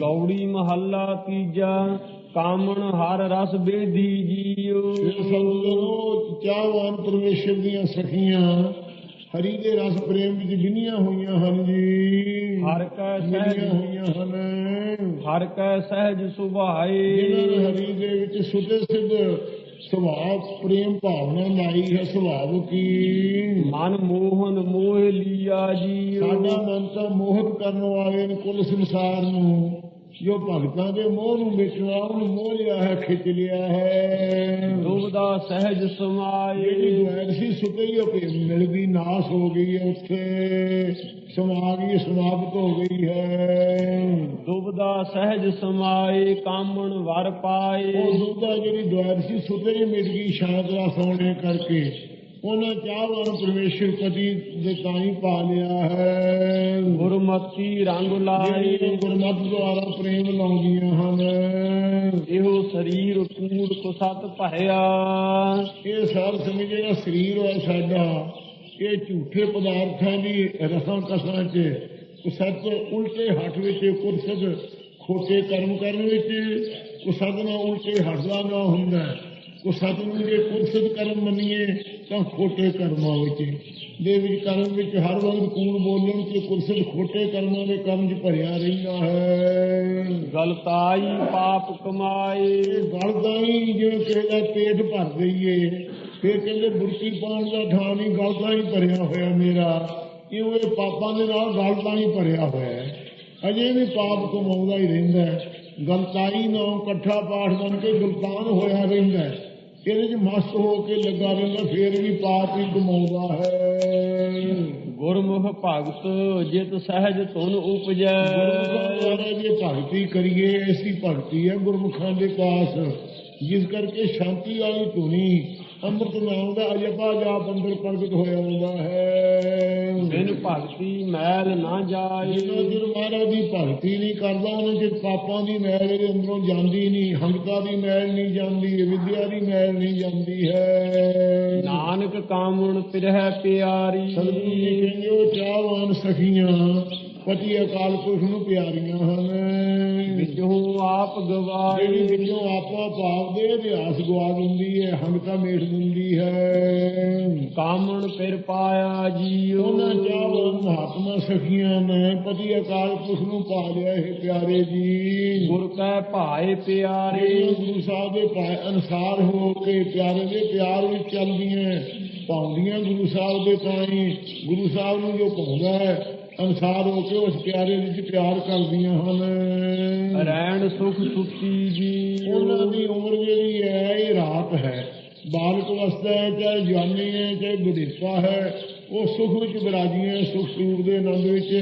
ਗੌੜੀ ਮਹੱਲਾ ਤੀਜਾ ਕਾਮਣ ਹਰ ਰਸ ਬੇਦੀ ਇਹ ਸੰਗੋ ਚਾਹਵਾਨ ਪਰਮੇਸ਼ਰ ਦੀਆਂ ਸਖੀਆਂ ਹਰੀ ਦੇ ਰਸ ਪ੍ਰੇਮ ਵਿੱਚ ਬਿਨੀਆਂ ਹੋਈਆਂ ਹਨ ਜੀ। ਹਰ ਕੈ ਸਹਿਜ। ਹੋਈਆਂ ਹਨ। ਹਰ ਕੈ ਸਹਿਜ ਜਿਨ੍ਹਾਂ ਸੁਭਾਏ ਨੇ ਹਰੀ ਦੇ ਵਿੱਚ ਸੁਤੇ ਸਿੱਧ ਸੁਭਾਅ ਪ੍ਰੇਮ ਭਾਵਨਾ ਲਾਈ ਹੈ ਸੁਭਾਵ ਕੀ। ਮਨ ਮੋਹਨ ਮੋਹ ਲੀਆ ਜੀਉ ਸਾਡਾ ਮਨ ਤਾਂ ਮੋਹਤ ਕਰਨ ਵਾਲੇ ਨੇ ਕੁੱਲ ਸੰਸਾਰ ਨੂੰ। ਜੋ ਭਗਤਾਂ ਦੇ ਮੋਹ ਨੂੰ ਮਿਟਵਾ ਉਹਨੂੰ ਮੋਹ ਲਿਆ ਹੈ ਖਿੱਚ ਲਿਆ ਹੈ। ਦੁਬਦਾ ਸਹਿਜ ਜਿਹੜੀ ਸਮਾਏ ਦੁਆਰ ਸੀ ਸੁਤੇ ਹੀ ਆਪੇ ਮਿਲ ਗਈ ਨਾਸ ਹੋ ਗਈ ਹੈ ਉੱਥੇ। ਸਮਾ ਗਈ ਸਮਾਪਤ ਹੋ ਗਈ ਹੈ। ਦੁਬਦਾ ਸਹਿਜ ਸਮਾਏ ਕਾਮਣ ਵਰ ਪਾਏ। ਉਹ ਦੁੱਧਾ ਜਿਹੜੀ ਦੁਆਰ ਸੀ ਹੀ ਮਿਟ ਗਈ ਸ਼ਾਂਤ ਦਾ ਸੋਣੇ ਕਰਕੇ। ਉਹਨਾਂ ਚਾਹਵਾਨ ਪਰਮੇਸ਼ਰ ਪਤੀ ਦੇ ਤਾਈ ਪਾ ਲਿਆ ਹੈ। ਗੁਰਮਤੀ ਰੰਗ ਜਿਹੜੀਆਂ ਗੁਰਮਤਿ ਦੁਆਰਾ ਪ੍ਰੇਮ ਲਾਉਂਦੀਆਂ ਹਨ। ਇਹੋ ਸਰੀਰ ਕੂੜ ਕੁਸਤ ਭਇਆ ਇਹ ਸਾਰ ਸਮਝ ਜਿਹੜਾ ਸਰੀਰ ਹੈ ਸਾਡਾ ਇਹ ਝੂਠੇ ਪਦਾਰਥਾਂ ਦੀ ਰਸਾਂ ਕਸਾਂ 'ਚ ਕੁਸਤ ਉਲਟੇ ਹੱਥ ਵਿੱਚ ਕੁਰਸਤ ਖੋਟੇ ਕਰਮ ਕਰਨ ਵਿੱਚ ਕੁਸਤ ਨਾਲ ਉਲਟੇ ਹੱਥਦਾ ਨਾ ਹੁੰਦਾ ਕੁਸਤ ਨੂੰ ਜੇ ਕੁਰਸਤ ਕਰਮ ਮੰਨੀਏ ਤਾਂ ਖੋਟੇ ਕਰਮਾਂ ਵਿੱਚ। ਦੇ ਵਿੱਚ ਕਰਮ ਵਿੱਚ ਹਰ ਵਕਤ ਕੂੜ ਬੋਲਣ ਤੇ ਕੁਰਸਤ ਖੋਟੇ ਕਰਮਾਂ ਦੇ ਕੰਮ 'ਚ ਭਰਿਆ ਰਹਿੰਦਾ ਹੈ। ਗਲਤਾਈ ਪਾਪ ਕਮਾਏ। ਇਹ ਗੱਲ ਤਾਂ ਹੀ ਜਿਵੇਂ ਕਿਸੇ ਦਾ ਪੇਟ ਭਰ ਦਈਏ ਫਿਰ ਕਹਿੰਦੇ ਬੁਰਕੀ ਪਾਉਣ ਦਾ ਥਾਂ ਨਹੀਂ ਗੱਲ ਤਾਂ ਹੀ ਭਰਿਆ ਹੋਇਆ ਮੇਰਾ। ਕਿਉਂ ਇਹ ਪਾਪਾਂ ਦੇ ਨਾਲ ਗੱਲ ਤਾਂ ਹੀ ਭਰਿਆ ਹੋਇਆ ਹੈ। ਅਜੇ ਵੀ ਪਾਪ ਕਮਾਉਂਦਾ ਹੀ ਰਹਿੰਦਾ ਹੈ। ਗਲਤਾਈ ਨਾਲ ਇਕੱਠਾ ਪਾਠ ਬਣ ਕੇ ਗੁਲਤਾਨ ਹੋਇਆ ਰਹਿੰਦਾ ਹੈ। ਇਹਦੇ 'ਚ ਮਸਤ ਹੋ ਕੇ ਲੱਗਾ ਰਹਿੰਦਾ ਫਿਰ ਵੀ ਪਾਪ ਹੀ ਕਮਾਉਂਦਾ ਹੈ। ਗੁਰਮੁਖ ਭਗਤ ਜਿਤ ਸਹਿਜ ਤੁਨ ਉਪਜੈ। ਗੁਰਮੁਖਾਂ ਜੇ ਭਗਤੀ ਕਰੀਏ ਐਸੀ ਭਗਤੀ ਹੈ ਗੁਰਮੁਖਾਂ ਦੇ ਪਾਸ ਜਿਸ ਕਰਕੇ ਸ਼ਾਂਤੀ ਵਾਲੀ ਧੁਨੀ ਅੰਮ੍ਰਿਤ ਨਾਮ ਦਾ ਅਜਪਾ ਜਾਪ ਅੰਦਰ ਪ੍ਰਗਟ ਹੋਇਆ ਹੁੰਦਾ ਹੈ। ਬਿਨ ਭਗਤੀ ਮੈਲ ਨਾ ਜਾਏ। ਜਿੰਨਾ ਚਿਰ ਮਹਾਰਾਜ ਦੀ ਭਗਤੀ ਨਹੀਂ ਕਰਦਾ ਉਹਨਾਂ ਚਿਰ ਪਾਪਾਂ ਦੀ ਮੈਲ ਇਹਦੇ ਅੰਦਰੋਂ ਜਾਂਦੀ ਨਹੀਂ ਹੰਕਤਾ ਦੀ ਮੈਲ ਨਹੀਂ ਜਾਂਦੀ ਵਿਦਿਆ ਦੀ ਮੈਲ ਨਹੀਂ ਜਾਂਦੀ ਹੈ। ਨਾਨਕ ਕਾਮਣ ਪਿਰਹਿ ਪਿਆਰੀ। ਸਤਿਗੁਰੂ ਜੀ ਕਹਿੰਦੇ ਉਹ ਚਾਹਵਾਨ ਸਖੀਆਂ ਪਤੀ ਅਕਾਲ ਪੁਰਖ ਨੂੰ ਪਿਆਰੀਆਂ ਹਨ। ਵਿਚੋਂ ਆਪ ਗਵਾਏ ਜਿਹੜੀ ਵਿੱਚੋਂ ਆਪਾ ਭਾਵ ਦੇ ਇਤਿਹਾਸ ਗਵਾ ਦਿੰਦੀ ਹੈ ਹੰਕਤਾ ਮੇਟ ਦਿੰਦੀ ਹੈ। ਕਾਮਣ ਫਿਰ ਪਾਇਆ ਜੀਉ ਉਹਨਾਂ ਚਾਹਵਾਨ ਮਹਾਤਮਾ ਸਖੀਆਂ ਨੇ ਪਤੀ ਅਕਾਲ ਪੁਰਖ ਨੂੰ ਪਾ ਲਿਆ ਇਹ ਪਿਆਰੇ ਜੀ। ਗੁਰ ਕੈ ਭਾਏ ਪਿਆਰੇ। ਗੁਰੂ ਸਾਹਿਬ ਦੇ ਭਾਏ ਅਨਸਾਰ ਹੋ ਕੇ ਪਿਆਰੇ ਦੇ ਪਿਆਰ ਵਿੱਚ ਚੱਲਦੀਆਂ ਪਾਉਂਦੀਆਂ ਗੁਰੂ ਸਾਹਿਬ ਦੇ ਤਾਈ। ਗੁਰੂ ਸਾਹਿਬ ਨੂੰ ਜੋ ਪਾਉਂਦਾ ਹੈ ਅਨਸਾਰ ਹੋ ਕੇ ਉਸ ਪਿਆਰੇ ਵਿੱਚ ਪਿਆਰ ਕਰਦੀਆਂ ਹਨ। ਰਹਿਣ ਸੁਖ ਸੁਤੀ ਜੀ। ਉਹਨਾਂ ਦੀ ਉਮਰ ਜਿਹੜੀ ਹੈ ਇਹ ਰਾਤ ਹੈ। ਬਾਲਕ ਅਵਸਥਾ ਹੈ ਚਾਹੇ ਜਵਾਨੀ ਹੈ ਚਾਹੇ ਬੁਢੇਪਾ ਹੈ। ਉਹ ਸੁਖ ਵਿੱਚ ਬਿਰਾਜੀਆਂ ਸੁਖ ਸਰੂਪ ਦੇ ਆਨੰਦ ਵਿੱਚ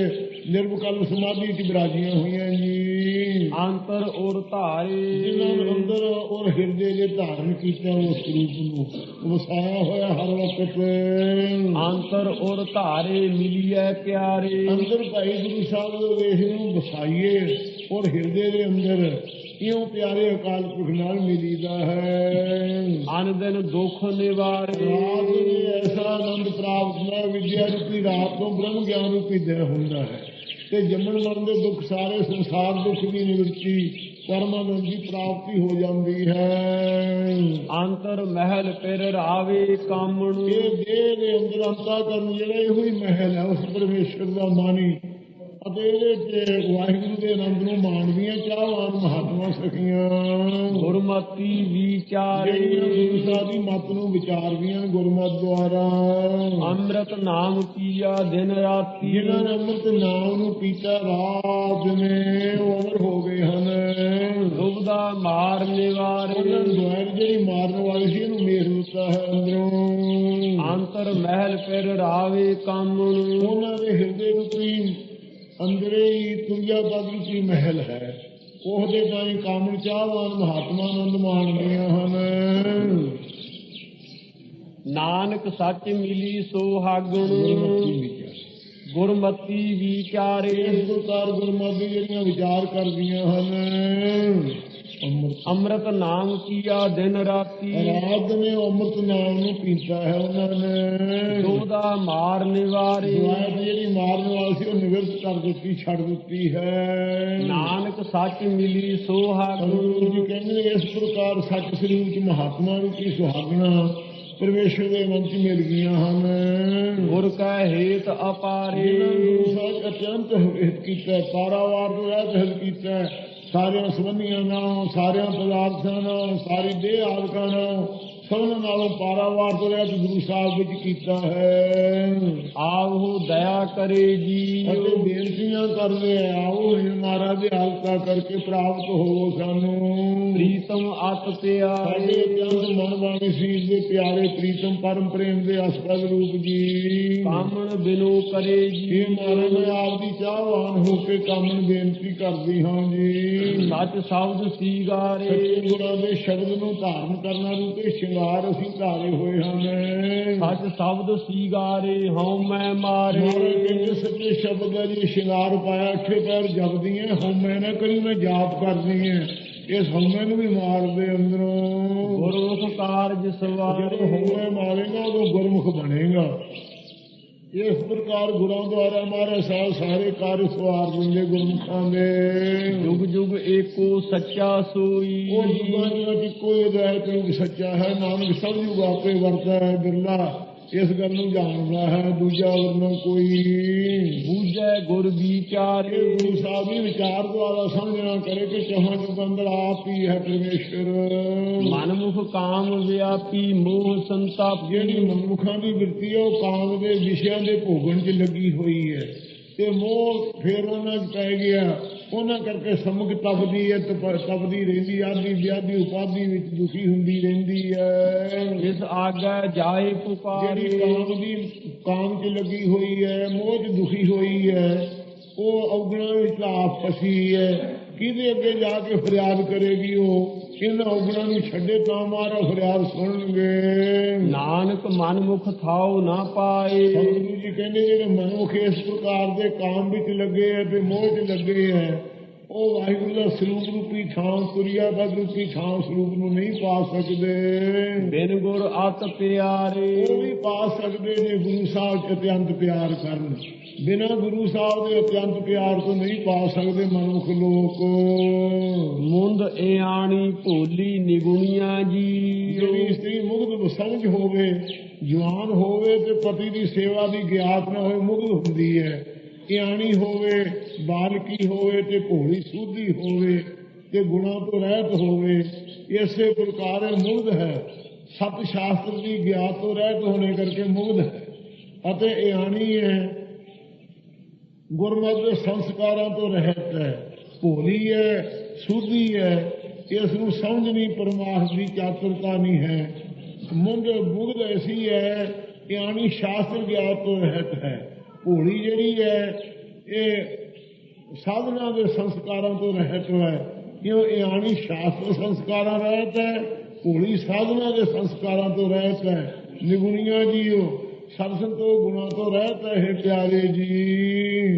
ਨਿਰਵਕਲ ਸਮਾਧੀ ਚ ਬਿਰਾਜੀਆਂ ਹੋਈਆਂ ਜੀ। ਅੰਤਰ ਔਰ ਧਾਰੇ। ਜਿਨ੍ਹਾਂ ਨੇ ਅੰਦਰ ਔਰ ਹਿਰਦੇ ਦੇ ਧਾਰਨ ਕੀਤਾ ਉਸ ਸਰੂਪ ਨੂੰ ਵਸਾਇਆ ਹੋਇਆ ਹਰ ਵਕਤ। ਅੰਤਰ ਔਰ ਧਾਰੇ ਮਿਲਿਐ ਪਿਆਰੇ। ਅੰਦਰ ਭਾਈ ਗੁਰੂ ਸਾਹਿਬ ਦੇ ਵੇਖ ਨੂੰ ਵਸਾਈਏ ਔਰ ਹਿਰਦੇ ਦੇ ਅੰਦਰ ਇਉਂ ਪਿਆਰੇ ਅਕਾਲ ਪੁਰਖ ਨਾਲ ਮਿਲੀਦਾ ਹੈ? ਅਨ ਦਿਨ ਦੁਖ ਨਿਵਾਰੇ। ਰਾਤ ਨੂੰ ਐਸਾ ਆਨੰਦ ਪ੍ਰਾਪਤ ਹੁੰਦਾ ਵਿਦਿਆ ਰੂਪੀ ਰਾਤ ਤੋਂ ਬ੍ਰਹਮ ਗਿਆਨ ਰੂਪੀ ਦਿਨ ਹੁੰਦਾ ਹੈ। ਤੇ ਜੰਮਣ ਮਰਨ ਦੇ ਦੁੱਖ ਸਾਰੇ ਸੰਸਾਰ ਦੁੱਖ ਦੀ ਨਿਵਰਤੀ ਪਰਮਾਨੰਦ ਦੀ ਪ੍ਰਾਪਤੀ ਹੋ ਜਾਂਦੀ ਹੈ। ਅੰਤਰ ਮਹਿਲ ਫਿਰ ਰਾਵੇ ਕਾਮਣੂ। ਇਹ ਦੇਹ ਦੇ ਅੰਦਰ ਅੰਤਾ ਕਰਨ ਜਿਹੜਾ ਇਹੋ ਹੀ ਮਹਿਲ ਹੈ ਉਸ ਪਰਮੇਸ਼ਰ ਦਾ ਮਾਨੀ। ਅਤੇ ਇਹਦੇ ਤੇ ਵਾਹਿਗੁਰੂ ਦੇ ਆਨੰਦ ਨੂੰ ਮਾਣਦੀਆਂ ਚਾਹਵਾਨ ਮਹਾਤਮਾ ਸਖੀਆਂ। ਗੁਰਮਤੀ ਵਿਚਾਰੇ। ਦੀ ਮੱਤ ਨੂੰ ਵਿਚਾਰਦੀਆਂ ਨੇ ਗੁਰਮਤਿ ਦੁਆਰਾ। ਅੰਮ੍ਰਿਤ ਨਾਮ ਪੀਆ ਦਿਨ ਰਾਤੀ। ਜਿਨ੍ਹਾਂ ਨੇ ਅੰਮ੍ਰਿਤ ਨਾਮ ਨੂੰ ਪੀਤਾ ਰਾਤ ਨੇ ਉਹ ਅਮਰ ਹੋ ਗਏ ਹਨ। ਦੁਬਦਾ ਮਾਰ ਨਿਵਾਰੇ। ਉਹਨਾਂ ਨੂੰ ਦੁਆਰ ਜਿਹੜੀ ਮਾਰਨ ਵਾਲੀ ਸੀ ਇਹਨੂੰ ਮੇਰ ਦਿੱਤਾ ਹੈ ਅੰਦਰੋਂ। ਅੰਤਰ ਮਹਿਲ ਫਿਰ ਰਾਵੇ ਕਾਮਣੂ ਉਹਨਾਂ ਦੇ ਹਿਰਦੇ ਰੂਪੀ ਅੰਦਰੇ ਹੀ ਤੁਰਿਆ ਬਦਲ ਮਹਿਲ ਹੈ। ਉਹਦੇ ਤਾਈਂ ਕਾਮਣ ਚਾਹਵਾਨ ਮਹਾਤਮਾ ਆਨੰਦ ਮਾਣਦੀਆਂ ਹਨ। ਨਾਨਕ ਸੱਚ ਮਿਲੀ ਸੁਹਾਗਣ ਗੁਰਮਤੀ ਵਿਚਾਰੇ ਇਸ ਪ੍ਰਕਾਰ ਗੁਰਮਤਿ ਜਿਹੜੀਆਂ ਵਿਚਾਰ ਕਰਦੀਆਂ ਹਨ। ਅੰਮ੍ਰਿਤ। ਅੰਮ੍ਰਿਤ ਨਾਮ ਕੀਆ ਦਿਨ ਰਾਤੀ। ਰਾਤ ਨੇ ਅੰਮ੍ਰਿਤ ਨਾਮ ਨੂੰ ਪੀਤਾ ਹੈ ਉਹਨਾਂ ਨੇ। ਦੋਦਾ ਮਾਰ ਨਿਵਾਰੇ। ਜਿਹੜੀ ਮਾਰਨ ਵਾਲੀ ਸੀ ਉਹ ਨਿਵਰਤ ਕਰ ਦਿੱਤੀ ਛੱਡ ਦਿੱਤੀ ਹੈ। ਨਾਨਕ ਸੱਚ ਮਿਲੀ ਸੋਹਾਗ। ਗੁਰੂ ਜੀ ਕਹਿੰਦੇ ਨੇ ਇਸ ਪ੍ਰਕਾਰ ਸੱਚ ਸਰੂਪ ਚ ਮਹਾਤਮਾ ਨੂੰ ਕੀ ਸੁਹਾਗਣਾ ਪਰਮੇਸ਼ਰ ਦੇ ਮਨ ਚ ਮਿਲ ਗਈਆਂ ਹਨ। ਗੁਰ ਕਾ ਹੇਤ ਅਪਾਰੇ। ਜਿਨ੍ਹਾਂ ਨੂੰ ਸਾਜ ਅਤਿਅੰਤ ਹਿਤ ਕੀਤਾ ਪਾਰਾਵਾਰ ਤੋਂ ਰਹਿਤ ਹਿਤ ਕੀਤਾ ਸਾਰਿਆਂ ਸੰਬੰਧੀਆਂ ਨਾਲ ਸਾਰਿਆਂ ਪਦਾਰਥਾਂ ਨਾਲ ਸਾਰੀ ਦੇਹ ਆਦਿਕਾਂ ਨਾਲ ਸਭਨਾਂ ਨਾਲੋਂ ਪਾਰਾਵਾਰ ਤੋਂ ਰਹਿਤ ਗੁਰੂ ਸਾਹਿਬ ਵਿੱਚ ਕੀਤਾ ਹੈ। ਆਵਹੁ ਦਇਆ ਕਰੇ ਜੀ। ਅਤੇ ਬੇਨਤੀਆਂ ਕਰਦੇ ਆਓ ਇਹ ਮਹਾਰਾਜ ਦੇ ਹਲਕਾ ਕਰਕੇ ਪ੍ਰਾਪਤ ਹੋਵੋ ਸਾਨੂੰ। ਪ੍ਰੀਤਮ ਸਾਡੇ ਪਿਆਰੇ ਅਤਿਅੰਤ ਮਨ ਵਾਲੇ ਸੀਸ ਦੇ ਪਿਆਰੇ ਪ੍ਰੀਤਮ ਪਰਮ ਪ੍ਰੇਮ ਦੇ ਅਸਪਦ ਰੂਪ ਜੀ। ਕਾਮਣ ਬਿਨੋ ਕਰੇ ਜੀ। ਮਹਾਰਾਜ ਮੈਂ ਆਪ ਦੀ ਚਾਹਵਾਨ ਹੋ ਕੇ ਕਾਮਨ ਬੇਨਤੀ ਕਰਦੀ ਹਾਂ ਜੀ। ਸੱਚ ਸ਼ਬਦ ਸੀਗਾਰੇ। ਸੱਚੇ ਗੁਰਾਂ ਦੇ ਸ਼ਬਦ ਨੂੰ ਧਾਰਨ ਕਰਨਾ ਰੂਪੇ ਸ਼ਿੰਗਾਰ ਅਸੀਂ ਧਾਰੇ ਹੋਏ ਹਨ। ਸੱਚ ਸ਼ਬਦ ਸੀਗਾਰੇ ਹਉ ਮੈਂ ਮਾਰੇ। ਕਹਿੰਦੇ ਸੱਚੇ ਸ਼ਬਦ ਦਾ ਜੀ ਸ਼ਿੰਗਾਰ ਪਾਇਆ ਅੱਠੇ ਪੈਰ ਜਪਦੀਆਂ ਹਉਮੈ ਨਾ ਕਰੀ ਮੈਂ ਜਾਪ ਕਰਦੀ ਹਾਂ। ਇਸ ਹਉਮੈ ਨੂੰ ਵੀ ਮਾਰ ਦੇ ਅੰਦਰੋਂ ਗੁਰਮੁਖ ਕਾਰਜ ਜਦੋਂ ਸਵਾਰੇ ਹਉਮੈ ਮਾਰੇਗਾ ਉਦੋਂ ਗੁਰਮੁਖ ਬਣੇਗਾ। ਇਸ ਪ੍ਰਕਾਰ ਗੁਰਾਂ ਦੁਆਰਾ ਮਾਰੇ ਸਾਹਿਬ ਸਾਰੇ ਕਾਰਜ ਸਵਾਰ ਦਿੰਦੇ ਗੁਰਮੁਖਾਂ ਦੇ। ਜੁਗ ਜੁਗ ਏਕੋ ਸੱਚਾ ਸੋਈ। ਉਹ ਜੁਗਾਂ ਦੇ ਕੋਈ ਅਦਾਇਤ ਨਹੀਂ ਸੱਚਾ ਹੈ ਨਾਨਕ ਸਭ ਯੁਗ ਆਪੇ ਵਰਤਾ ਹੈ ਬਿਰਲਾ। ਇਸ ਗੱਲ ਨੂੰ ਜਾਣਦਾ ਹੈ ਦੂਜਾ ਵਰਨਾ ਕੋਈ ਬੂਝੈ ਗੁਰ ਵਿਚਾਰੇ। ਗੁਰੂ ਸਾਹਿਬ ਵੀ ਵਿਚਾਰ ਦੁਆਰਾ ਸਮਝਣਾ ਕਰੇ ਕਿ ਚਾਹਾਂ ਜੁਗ ਅੰਦਰ ਆਪ ਹੀ ਹੈ ਪਰਮੇਸ਼ਰ। ਮਨਮੁਖ ਕਾਮ ਵਿਆਪੀ ਮੋਹ ਸੰਤਾਪ। ਜਿਹੜੀ ਮਨੁੱਖਾਂ ਦੀ ਬਿਰਤੀ ਹੈ ਉਹ ਕਾਮ ਦੇ ਵਿਸ਼ਿਆਂ ਦੇ ਭੋਗਣ 'ਚ ਲੱਗੀ ਹੋਈ ਹੈ। ਤੇ ਮੋਹ ਫੇਰ ਉਹਨਾਂ 'ਚ ਪੈ ਗਿਆ। ਉਹਨਾਂ ਕਰਕੇ ਸਮੁਖ ਤਪਦੀ ਹੈ ਤਪ- ਤਪਦੀ ਰਹਿੰਦੀ ਆਦੀ ਵਿਆਦੀ ਉਪਾਦੀ ਵਿੱਚ ਦੁਖੀ ਹੁੰਦੀ ਰਹਿੰਦੀ ਹੈ। ਇਸ ਆਗਾ ਜਾਏ ਜਿਹੜੀ ਪੁਕਾਰੇ ਕਾਮ ਦੀ ਕਾਮ 'ਚ ਲੱਗੀ ਹੋਈ ਹੈ ਮੋਹ 'ਚ ਦੁਖੀ ਹੋਈ ਹੈ ਉਹ ਔਗਣਾ ਵਿੱਚ ਆਪ ਫਸੀ ਹੈ। ਕਿਹਦੇ ਅੱਗੇ ਜਾ ਕੇ ਫਰਿਆਦ ਕਰੇਗੀ ਉਹ? ਇਹਨਾਂ ਔਗਣਾ ਨੂੰ ਛੱਡੇ ਤਾਂ ਮਾਰਾ ਫਰਿਆਦ ਸੁਣਨਗੇ? ਨਾਨਕ ਮਨਮੁਖ ਥਾਉ ਨਾ ਪਾਏ। ਸਤਿਗੁਰੂ ਜੀ ਕਹਿੰਦੇ ਜਿਹੜੇ ਮਨੁੱਖ ਇਸ ਪ੍ਰਕਾਰ ਦੇ ਕਾਮ ਵਿੱਚ ਲੱਗੇ ਹੈ ਤੇ ਮੋਹ 'ਚ ਲੱਗੇ ਹੈ ਉਹ ਵਾਹਿਗੁਰੂ ਦਾ ਸਰੂਪ ਰੂਪੀ ਥਾਂ ਤੁਰਿਆ ਬਦ ਰੂਪੀ ਥਾਂ ਸਰੂਪ ਨੂੰ ਨਹੀਂ ਪਾ ਸਕਦੇ। ਬਿਨ ਗੁਰ ਅਤ ਪਿਆਰੇ। ਉਹ ਵੀ ਪਾ ਸਕਦੇ ਜੇ ਗੁਰੂ ਸਾਹਿਬ ਅਤਿਅੰਤ ਪਿਆਰ ਕਰਨ। ਬਿਨਾਂ ਗੁਰੂ ਸਾਹਿਬ ਦੇ ਅਤਿਅੰਤ ਪਿਆਰ ਤੋਂ ਨਹੀਂ ਪਾ ਸਕਦੇ ਮਨੁੱਖ ਲੋਕ। ਮੁੰਦ ਇਆਣੀ ਭੋਲੀ ਨਿਗੁਣੀਆਂ ਜੀ। ਜਿਹੜੀ ਇਸਤਰੀ ਮੁਗਧ ਸਮਝ ਹੋਵੇ ਜਵਾਨ ਹੋਵੇ ਤੇ ਪਤੀ ਦੀ ਸੇਵਾ ਦੀ ਗਿਆਤ ਨਾ ਹੋਵੇ ਮੁਗਧ ਹੁੰਦੀ ਹੈ। ਇਆਣੀ ਹੋਵੇ, ਬਾਲਕੀ ਹੋਵੇ ਤੇ ਭੋਲੀ ਸੁਧੀ ਹੋਵੇ ਤੇ ਗੁਣਾਂ ਤੋਂ ਰਹਿਤ ਹੋਵੇ, ਇਸੇ ਪ੍ਰਕਾਰ ਇਹ ਮੁਗਧ ਹੈ। ਸਤ ਸ਼ਾਸਤਰ ਦੀ ਗਿਆਤ ਤੋਂ ਰਹਿਤ ਹੋਣੇ ਕਰਕੇ ਮੁਗਧ ਹੈ। ਅਤੇ ਇਆਣੀ ਹੈ, ਗੁਰਮਤਿ ਦੇ ਸੰਸਕਾਰਾਂ ਤੋਂ ਰਹਿਤ ਹੈ। ਭੋਲੀ ਹੈ, ਸੁਧੀ ਹੈ ਇਸ ਨੂੰ ਸਮਝਣੀ ਪਰਮਾਰਥ ਦੀ ਚਾਤਰਤਾ ਨਹੀਂ ਹੈ। ਮੁੰਡ ਬੁਗਧ ਐਸੀ ਹੈ ਕਿ ਸ਼ਾਸਤਰ ਗਿਆਤ ਤੋਂ ਰਹਿਤ ਹੈ। ਭੋਲੀ ਜਿਹੜੀ ਹੈ, ਇਹ ਸਾਧਨਾ ਦੇ ਸੰਸਕਾਰਾਂ ਤੋਂ ਰਹਿਤ ਹੈ। ਕਿਉਂ? ਇਹ ਆਣੀ ਸ਼ਾਸਤਰ ਸੰਸਕਾਰਾਂ ਰਹਿਤ ਹੈ, ਭੋਲੀ ਸਾਧਨਾ ਦੇ ਸੰਸਕਾਰਾਂ ਤੋਂ ਰਹਿਤ ਹੈ। ਨਿਗੁਣੀਆਂ ਜੀਓ। ਸਤ ਸੰਤੋਖ ਗੁਣਾਂ ਤੋਂ ਰਹਿਤ ਹੈ ਪਿਆਰੇ ਜੀ।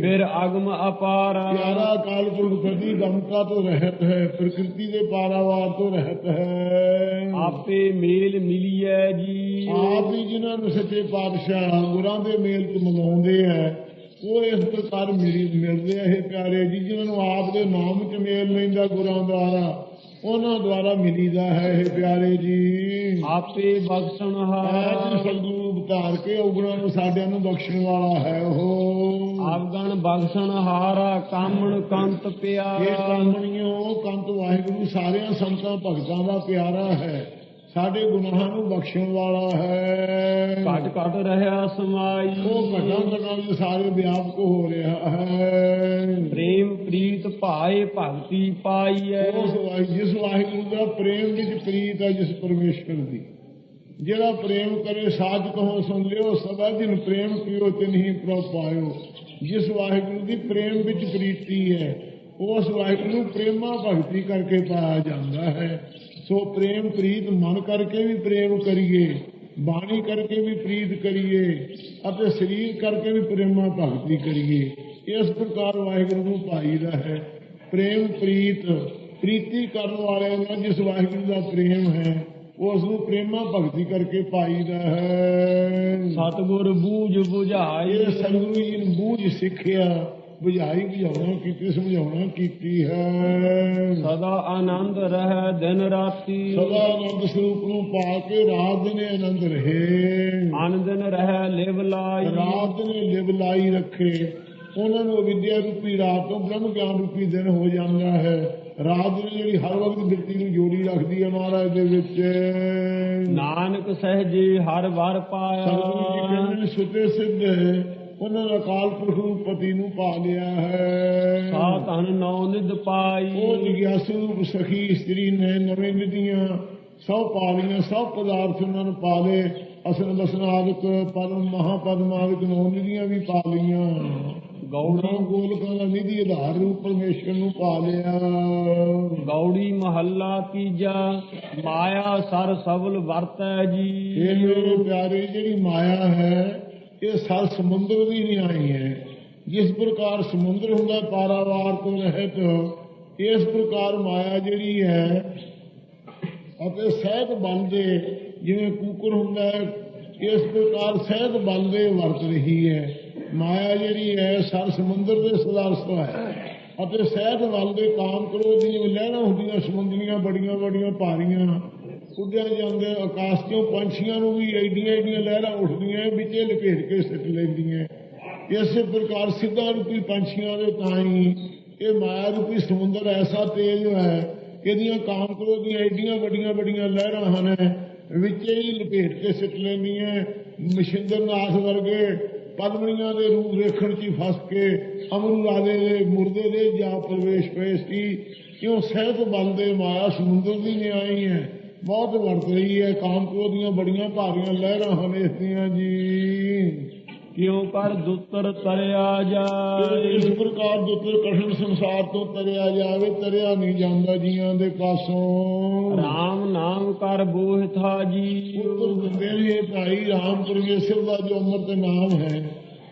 ਫਿਰ ਅਗਮ ਅਪਾਰਾ। ਪਿਆਰਾ ਕਾਲ ਪੁਰਖ ਕਦੀ ਗਮਤਾ ਤੋਂ ਰਹਿਤ ਹੈ ਪ੍ਰਕਿਰਤੀ ਦੇ ਪਾਰਾਵਾਰ ਤੋਂ ਰਹਿਤ ਹੈ। ਆਪੇ ਮੇਲ ਮਿਲੀਐ ਜੀ। ਆਪ ਹੀ ਜਿਨ੍ਹਾਂ ਨੂੰ ਸੱਚੇ ਪਾਤਸ਼ਾਹ ਗੁਰਾਂ ਦੇ ਮੇਲ ਚ ਮਨਾਉਂਦੇ ਹੈ ਉਹ ਇਸ ਪ੍ਰਕਾਰ ਮਿਲੀ ਮਿਲਦੇ ਆ ਇਹ ਪਿਆਰੇ ਜੀ ਜਿਨ੍ਹਾਂ ਨੂੰ ਆਪ ਦੇ ਨਾਮ ਚ ਮੇਲ ਲੈਂਦਾ ਗੁਰਾਂ ਦੁਆਰਾ ਉਹਨਾਂ ਦੁਆਰਾ ਮਿਲੀਦਾ ਹੈ ਇਹ ਪਿਆਰੇ ਜੀ। ਆਪੇ ਬਖਸ਼ਣ ਹਾਰ ਸੰਗੂਪ ਧਾਰ ਕੇ ਉਗਰਾਂ ਨੂੰ ਸਾਡਿਆਂ ਨੂੰ ਬਖਸ਼ਣ ਵਾਲਾ ਹੈ ਉਹ। ਆਵਗਣ ਬਖਸ਼ਣ ਹਾਰਾ ਕਾਮਣ ਕੰਤ ਇਹ ਪਿਆਰਾ ਕਾਮਣੀਓ ਕੰਤ ਵਾਹਿਗੁਰੂ ਸਾਰਿਆਂ ਸੰਤਾਂ ਭਗਤਾਂ ਦਾ ਪਿਆਰਾ ਹੈ। ਸਾਡੇ ਗੁਨਾਹਾਂ ਨੂੰ ਬਖਸ਼ਣ ਵਾਲਾ ਹੈ। ਘਟ ਘਟ ਰਹਿਆ ਸਮਾਈ। ਉਹ ਘਟਾਂ ਘਟਾਂ ਵਿੱਚ ਸਾਰੇ ਵਿਆਪਕ ਹੋ ਰਿਹਾ ਹੈ। ਪ੍ਰੇਮ ਪ੍ਰੀਤ ਭਾਏ ਭਗਤੀ ਪਾਈਐ ਉਸ ਜਿਸ ਵਾਹਿਗੁਰੂ ਦਾ ਪ੍ਰੇਮ ਵਿੱਚ ਪ੍ਰੀਤ ਹੈ ਜਿਸ ਪਰਮੇਸ਼ਰ ਦੀ। ਜਿਹੜਾ ਪ੍ਰੇਮ ਕਰੇ ਸਾਜ ਕਹੋ ਸੁਣ ਲਿਓ, ਸਦਾ ਦਿਨ ਪ੍ਰੇਮ ਕੀਓ ਤਿਨਹੀ ਪ੍ਰਭ ਪਾਇਓ। ਜਿਸ ਵਾਹਿਗੁਰੂ ਦੀ ਪ੍ਰੇਮ ਵਿੱਚ ਪ੍ਰੀਤੀ ਹੈ, ਉਸ ਵਾਹਿਗੁਰੂ ਪ੍ਰੇਮਾ ਭਗਤੀ ਕਰਕੇ ਪਾਇਆ ਜਾਂਦਾ ਹੈ। ਸੋ ਪ੍ਰੇਮ ਪ੍ਰੀਤ ਮਨ ਕਰਕੇ ਵੀ ਪ੍ਰੇਮ ਕਰੀਏ, ਬਾਣੀ ਕਰਕੇ ਵੀ ਪ੍ਰੀਤ ਕਰੀਏ, ਅਤੇ ਸਰੀਰ ਕਰਕੇ ਵੀ ਪ੍ਰੇਮਾ ਭਗਤੀ ਕਰੀਏ। ਇਸ ਪ੍ਰਕਾਰ ਵਾਹਿਗੁਰੂ ਨੂੰ ਪਾਈਦਾ ਹੈ। ਪ੍ਰੇਮ ਪ੍ਰੀਤ, ਪ੍ਰੀਤੀ ਕਰਨ ਵਾਲਿਆਂ ਨਾਲ ਜਿਸ ਵਾਹਿਗੁਰੂ ਦਾ ਪ੍ਰੇਮ ਹੈ ਉਸ ਨੂੰ ਪ੍ਰੇਮਾ ਭਗਤੀ ਕਰਕੇ ਪਾਈਦਾ ਹੈ। ਸਤਿਗੁਰ ਬੂਝ ਬੁਝਾਈ। ਇਹ ਸਤਿਗੁਰੂ ਜੀ ਨੂੰ ਬੂਝ ਸਿੱਖਿਆ ਬੁਝਾਈ ਬੁਝਾਉਣਾ ਕੀਤੀ ਸਮਝਾਉਣਾ ਕੀਤੀ ਹੈ। ਸਦਾ ਆਨੰਦ ਰਹਿ ਦਿਨ ਰਾਤੀ। ਸਦਾ ਆਨੰਦ ਸਰੂਪ ਨੂੰ ਪਾ ਕੇ ਰਾਤ ਦਿਨੇ ਆਨੰਦ ਰਹੇ। ਅਨ ਦਿਨ ਰਹਿ ਲਿਵ ਲਾਈ। ਰਾਤ ਦਿਨੇ ਲਿਵ ਲਾਈ ਰੱਖੇ। ਉਹਨਾਂ ਨੂੰ ਵਿਦਿਆ ਰੂਪੀ ਰਾਤ ਤੋਂ ਬ੍ਰਹਮ ਗਿਆਨ ਰੂਪੀ ਦਿਨ ਹੋ ਜਾਂਦਾ ਹੈ। ਰਾਤ ਦਿਨ ਜਿਹੜੀ ਹਰ ਵਕਤ ਬਿਰਤੀ ਨੂੰ ਜੋੜੀ ਰੱਖਦੀ ਹੈ ਮਹਾਰਾਜ ਦੇ ਵਿੱਚ। ਨਾਨਕ ਸਹਿਜੇ ਹਰ ਵਾਰ ਸਤਿਗੁਰੂ ਜੀ ਪਾਇਆ ਕਹਿੰਦੇ ਨੇ ਸੁਤੇ ਸਿੱਧ ਉਹਨਾਂ ਨੇ ਅਕਾਲ ਪੁਰਖ ਨੂੰ ਪਤੀ ਨੂੰ ਪਾ ਲਿਆ ਹੈ। ਸਾ ਧਨ ਨੌ ਉਹ ਪਾਈ। ਜਿਗਿਆਸੂ ਰੂਪ ਸਖੀ ਇਸਤਰੀ ਨੇ ਨਵੇਂ ਨਿਧੀਆਂ ਸਭ ਪਾ ਲਈਆਂ ਸਭ ਪਦਾਰਥ ਉਹਨਾਂ ਨੂੰ ਪਾ ਲਏ ਅਸਨ ਬਸਨ ਆਦਿਕ ਪਰਮ ਮਹਾਪਦਮ ਆਦਿਕ ਨੌ ਨਿਧੀਆਂ ਵੀ ਪਾ ਲਈਆਂ। ਗੌੜੀ ਗੋਲਕਾਂ ਦਾ ਨਿਧੀ ਆਧਾਰ ਰੂਪ ਪਰਮੇਸ਼ਰ ਨੂੰ ਪਾ ਲਿਆ। ਗੌੜੀ ਮਹੱਲਾ ਤੀਜਾ ਮਾਇਆ ਸਰ ਸਬਲ ਵਰਤੈ ਜੀ। ਇਹ ਮੇਰੇ ਪਿਆਰੇ ਜਿਹੜੀ ਮਾਇਆ ਹੈ ਇਹ ਸਰ ਸਮੁੰਦਰ ਦੀ ਨਿਆਈ ਹੈ। ਜਿਸ ਪ੍ਰਕਾਰ ਸਮੁੰਦਰ ਹੁੰਦਾ ਪਾਰਾਵਾਰ ਤੋਂ ਰਹਿਤ ਇਸ ਪ੍ਰਕਾਰ ਮਾਇਆ ਜਿਹੜੀ ਹੈ ਅਤੇ ਸਹਿਤ ਬੰਦੇ ਜਿਵੇਂ ਕੂਕਰ ਹੁੰਦਾ ਹੈ ਇਸ ਪ੍ਰਕਾਰ ਸਹਿਤ ਬੰਦੇ ਵਰਤ ਰਹੀ ਹੈ। ਮਾਇਆ ਜਿਹੜੀ ਹੈ, ਸਰ ਸਮੁੰਦਰ ਦੇ ਸਦਰਸ ਹੈ। ਅਤੇ ਸਹਿਤ ਬੰਦੇ ਕਾਮ ਕਰੋ ਦੀਆਂ ਲਹਿਰਾਂ ਹੁੰਦੀਆਂ, ਸਮੁੰਦਰੀਆਂ ਬੜੀਆਂ ਬੜੀਆਂ ਭਾਰੀਆਂ ਉੱਡਿਆ ਜਾਂਦੇ ਆਕਾਸ਼ ਤੋਂ ਪੰਛੀਆਂ ਨੂੰ ਵੀ ਐਡੀਆਂ ਐਡੀਆਂ ਲਹਿਰਾਂ ਉੱਠਦੀਆਂ ਵਿੱਚੇ ਲਪੇਟ ਕੇ ਸਿੱਟ ਲੈਂਦੀਆਂ ਇਸੇ ਪ੍ਰਕਾਰ ਸਿੱਧਾ ਰੂਪੀ ਪੰਛੀਆਂ ਦੇ ਤਾਂ ਹੀ ਇਹ ਮਾਇਆ ਰੂਪੀ ਸਮੁੰਦਰ ਐਸਾ ਤੇਜ਼ ਹੈ ਇਹਦੀਆਂ ਕਾਮ ਕਰੋ ਦੀਆਂ ਐਡੀਆਂ ਵੱਡੀਆਂ ਵੱਡੀਆਂ ਲਹਿਰਾਂ ਹਨ, ਵਿੱਚੇ ਹੀ ਲਪੇਟ ਕੇ ਸਿੱਟ ਲੈਂਦੀਆਂ ਮਸ਼ਿੰਦਰਨਾਥ ਵਰਗੇ ਪਦਮਣੀਆਂ ਦੇ ਰੂਪ ਵੇਖਣ 'ਚ ਹੀ ਫਸ ਕੇ ਅਮਰੂ ਰਾਜੇ ਦੇ, ਮੁਰਦੇ ਦੇ ਜਾ ਪ੍ਰਵੇਸ਼ ਪਏ ਸੀ। ਕਿਉਂ ਸਹਿਤ ਬੰਦੇ ਮਾਇਆ ਸਮੁੰਦਰ ਦੀ ਨਿਆਈ ਹੈ। ਬਹੁਤ ਵਰਤ ਰਹੀ ਹੈ। ਕਾਮ ਕਰੋ ਦੀਆਂ ਬੜੀਆਂ ਭਾਰੀਆਂ ਲਹਿਰਾਂ ਹਨ ਇਸ ਦੀਆਂ ਜੀ। ਕਿਉ ਕਰ ਦੁੱਤਰ ਤਰਿਆ ਜਾਏ? ਇਸ ਪ੍ਰਕਾਰ ਦੁੱਤਰ ਕਠਿਨ ਸੰਸਾਰ ਤੋਂ ਤਰਿਆ ਜਾਵੇ ਤਰਿਆ ਨਹੀਂ ਜਾਂਦਾ ਜੀਆਂ ਦੇ ਪਾਸੋਂ। RAM ਨਾਮ ਕਰ ਬੋਹਿਥਾ ਜੀ। ਇਹ ਭਾਈ ਰਾਮ ਪਰਮੇਸ਼ਰ ਦਾ ਜੋ ਅੰਮ੍ਰਿਤ ਨਾਮ ਹੈ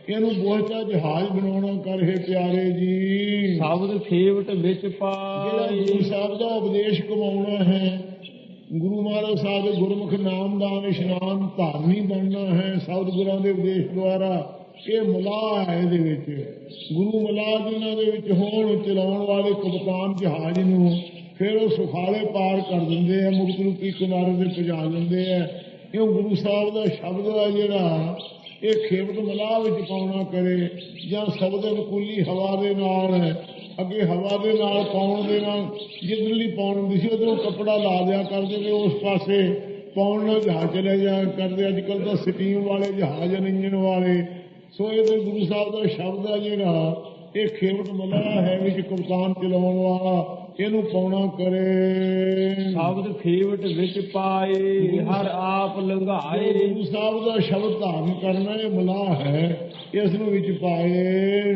ਇਹਨੂੰ ਬੋਝਾ ਜਹਾਜ਼ ਬਣਾਉਣਾ ਕਰ ਹੈ ਪਿਆਰੇ ਜੀ। ਸ਼ਬਦ ਖੇਵਟ ਵਿੱਚ ਜਿਹੜਾ ਪਾਈ ਗੁਰੂ ਸਾਹਿਬ ਦਾ ਉਪਦੇਸ਼ ਕਮਾਉਣਾ ਹੈ ਗੁਰੂ ਮਹਾਰਾਜ ਸਾਹਿਬ ਦੇ ਗੁਰਮੁਖ ਨਾਮ ਦਾ ਇਸ਼ਨਾਨ ਧਾਰਨੀ ਬਣਨਾ ਹੈ ਸਤਿਗੁਰਾਂ ਦੇ ਉਪਦੇਸ਼ ਦੁਆਰਾ। ਇਹ ਮਲਾਹ ਹੈ ਇਹਦੇ ਵਿੱਚ। ਗੁਰੂ ਮਲਾਹ ਜਿਨ੍ਹਾਂ ਦੇ ਵਿੱਚ ਹੋਣ, ਚਲਾਉਣ ਵਾਲੇ ਕਪਤਾਨ ਜਹਾਜ਼ ਨੂੰ ਫਿਰ ਉਹ ਸੁਖਾਲੇ ਪਾਰ ਕਰ ਦਿੰਦੇ ਆ ਮੁਕਤ ਰੂਪੀ ਕਿਨਾਰੇ ਤੇ ਪਹੁੰਚਾ ਦਿੰਦੇ ਆ। ਇਹ ਗੁਰੂ ਸਾਹਿਬ ਦਾ ਸ਼ਬਦ ਆ ਜਿਹੜਾ ਇਹ ਖੇਮਤ ਮਲਾਹ ਵਿੱਚ ਪਾਉਣਾ ਕਰੇ ਜਾਂ ਸ਼ਬਦ ਅਨੁਕੂਲੀ ਹਵਾ ਦੇ ਨਾਲ ਅੱਗੇ ਹਵਾ ਦੇ ਨਾਲ ਪਾਉਣ ਦੇ ਨਾਲ ਜਿੱਧਰਲੀ ਪਾਉਣ ਹੁੰਦੀ ਸੀ, ਉਧਰੋਂ ਕੱਪੜਾ ਲਾ ਦਿਆ ਕਰਦੇ ਨੇ ਉਸ ਪਾਸੇ। ਪਾਉਣ ਨਾਲ ਜਹਾਜ਼ ਚਲੇ ਜਾ ਕਰਦੇ। ਅੱਜ ਕੱਲ ਤਾਂ ਸਟੀਮ ਵਾਲੇ, ਜਹਾਜ਼ ਨੇ ਇੰਜਨ ਵਾਲੇ। ਸੋ ਇਹ ਤੇ ਗੁਰੂ ਸਾਹਿਬ ਦਾ ਸ਼ਬਦ ਹੈ ਜਿਹੜਾ। ਇਹ ਖੇਮਤ ਮਲਾਹ ਹੈ ਵਿੱਚ ਕਪਤਾਨ ਚਲਾਉਣ ਵਾਲਾ। ਇਹਨੂੰ ਪਾਉਣਾ ਕਰੇ? ਸ਼ਬਦ ਖੇਵਟ ਵਿੱਚ ਪਾਏ ਹਰ ਆਪ ਲੰਘਾਏ। ਗੁਰੂ ਸਾਹਿਬ ਦਾ ਸ਼ਬਦ ਧਾਰਨ ਕਰਨਾ ਇਹ ਮਲਾਹ ਹੈ ਇਸ ਨੂੰ ਵਿੱਚ ਪਾਏ।